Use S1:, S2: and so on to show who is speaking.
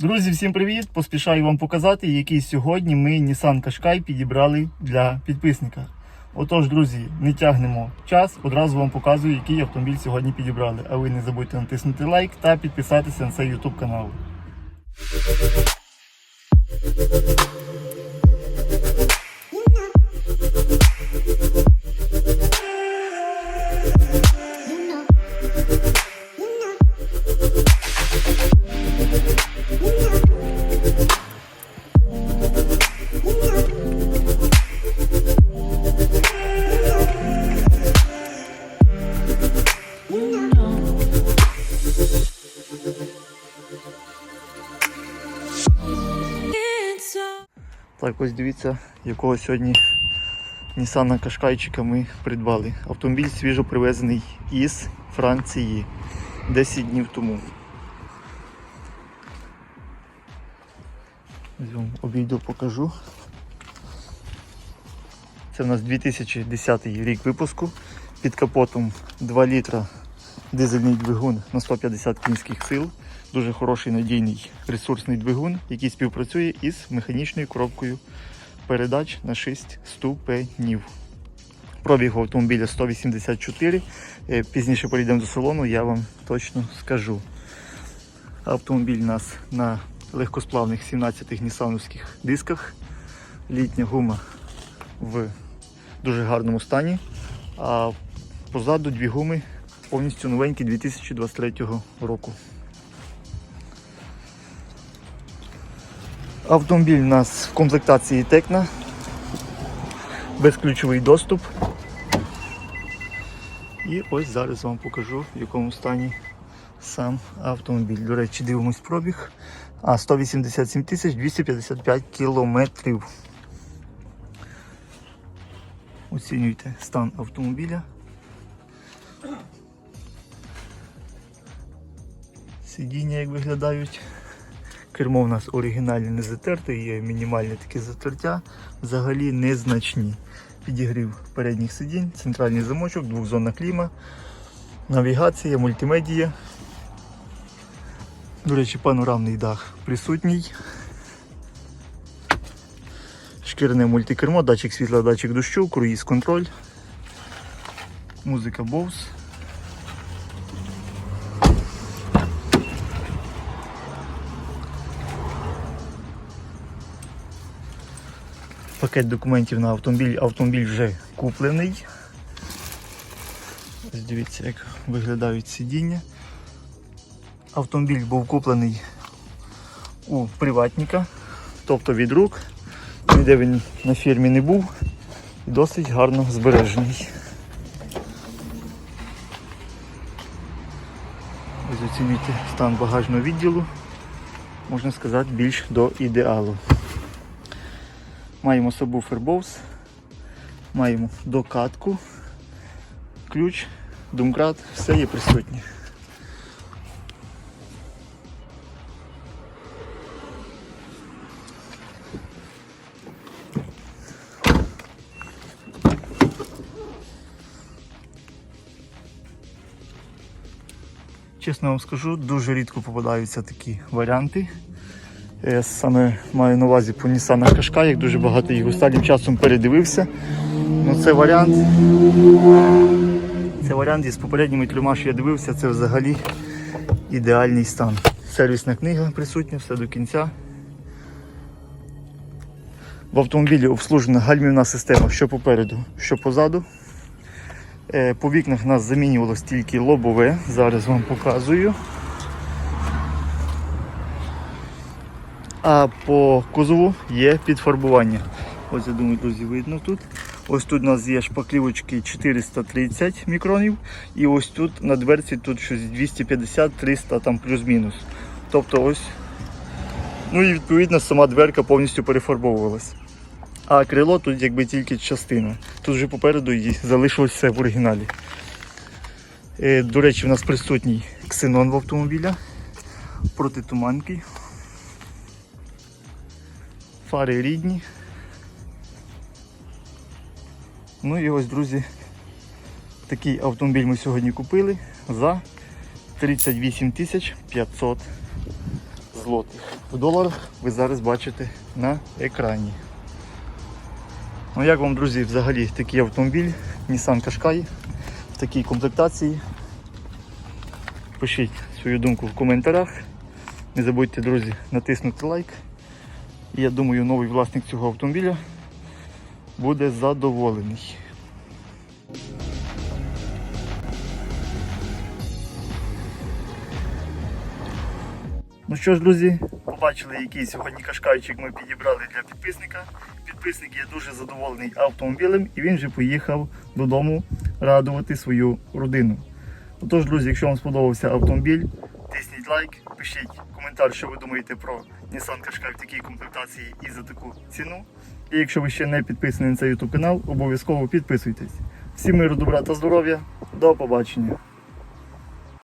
S1: Друзі, всім привіт! Поспішаю вам показати, який сьогодні ми Nissan Qashqai підібрали для підписника. Отож, друзі, не тягнемо час, одразу вам показую, який автомобіль сьогодні підібрали. А ви не забудьте натиснути лайк та підписатися на цей YouTube канал. Так, ось дивіться, якого сьогодні Nissan Qashqaiчика ми придбали. Автомобіль свіжо привезений із Франції 10 днів тому. Вам обійду покажу. Це в нас 2010 рік випуску. Під капотом 2 літра дизельний двигун на 150 кінських сил. Дуже хороший надійний ресурсний двигун, який співпрацює із механічною коробкою передач на 6 ступенів. Пробіг автомобіля 184. Е, Пізніше перейдемо до салону, я вам точно скажу. Автомобіль у нас на легкосплавних 17-х нісановських дисках. Літня гума в дуже гарному стані. А позаду дві гуми повністю новенькі 2023 року. Автомобіль у нас в комплектації Текна. Безключовий доступ. І ось зараз вам покажу, в якому стані сам автомобіль. До речі, дивимось пробіг. А 187 тисяч 255 кілометрів. Оцінюйте стан автомобіля. Сидіння як виглядають. Кермо в нас оригінальне не затерте, є мінімальне таке затертя, взагалі незначні. Підігрів передніх сидінь, центральний замочок, двохзонна кліма, навігація, мультимедія. До речі, панорамний дах присутній. Шкірне мультикермо, датчик світла, датчик дощу, круїз контроль, музика Bose. Пакет документів на автомобіль. Автомобіль вже куплений. Ось дивіться, як виглядають сидіння. Автомобіль був куплений у приватника, тобто від рук. Ніде він на фірмі не був. Досить гарно збережений. Ось оцінюйте стан багажного відділу. Можна сказати, більш до ідеалу. Маємо сабвуфер Bose, маємо докатку, ключ, домкрат, все є присутнє. Чесно вам скажу, дуже рідко попадаються такі варіанти. Я саме маю на увазі по Nissan Qashqai, як дуже багато їх останнім часом передивився. Ну, це варіант. Це варіант із попередніми трьома, що я дивився, це взагалі ідеальний стан. Сервісна книга присутня, все до кінця. В автомобілі обслужена гальмівна система що попереду, що позаду. Е, По вікнах нас замінювалось тільки лобове, зараз вам показую. А по кузову є підфарбування. Ось я думаю, друзі, видно тут. Ось тут у нас є шпаклівочки 430 мікронів. І ось тут на дверці тут щось 250-300 там плюс-мінус. Тобто ось. Ну і відповідно сама дверка повністю перефарбовувалась. А крило тут якби тільки частина. Тут вже попереду її залишилось все в оригіналі. Е, До речі, у нас присутній ксенон в автомобіля. Протитуманки. Фари рідні. Ну і ось, друзі, такий автомобіль ми сьогодні купили за 38 тисяч 500 злотих. В доларах ви зараз бачите на екрані. Ну як вам, друзі, взагалі такий автомобіль Nissan Qashqai в такій комплектації? Пишіть свою думку в коментарях. Не забудьте, друзі, натиснути лайк. І я думаю, новий власник цього автомобіля буде задоволений. Ну що ж, друзі, побачили, який сьогодні кашкайчик ми підібрали для підписника. Підписник є дуже задоволений автомобілем і він вже поїхав додому радувати свою родину. Отож, друзі, якщо вам сподобався автомобіль, тисніть лайк, пишіть коментар, що ви думаєте про Nissan Qashqai в такій комплектації і за таку ціну. І якщо ви ще не підписані на цей YouTube канал, обов'язково підписуйтесь. Всім миру, добра та здоров'я. До побачення!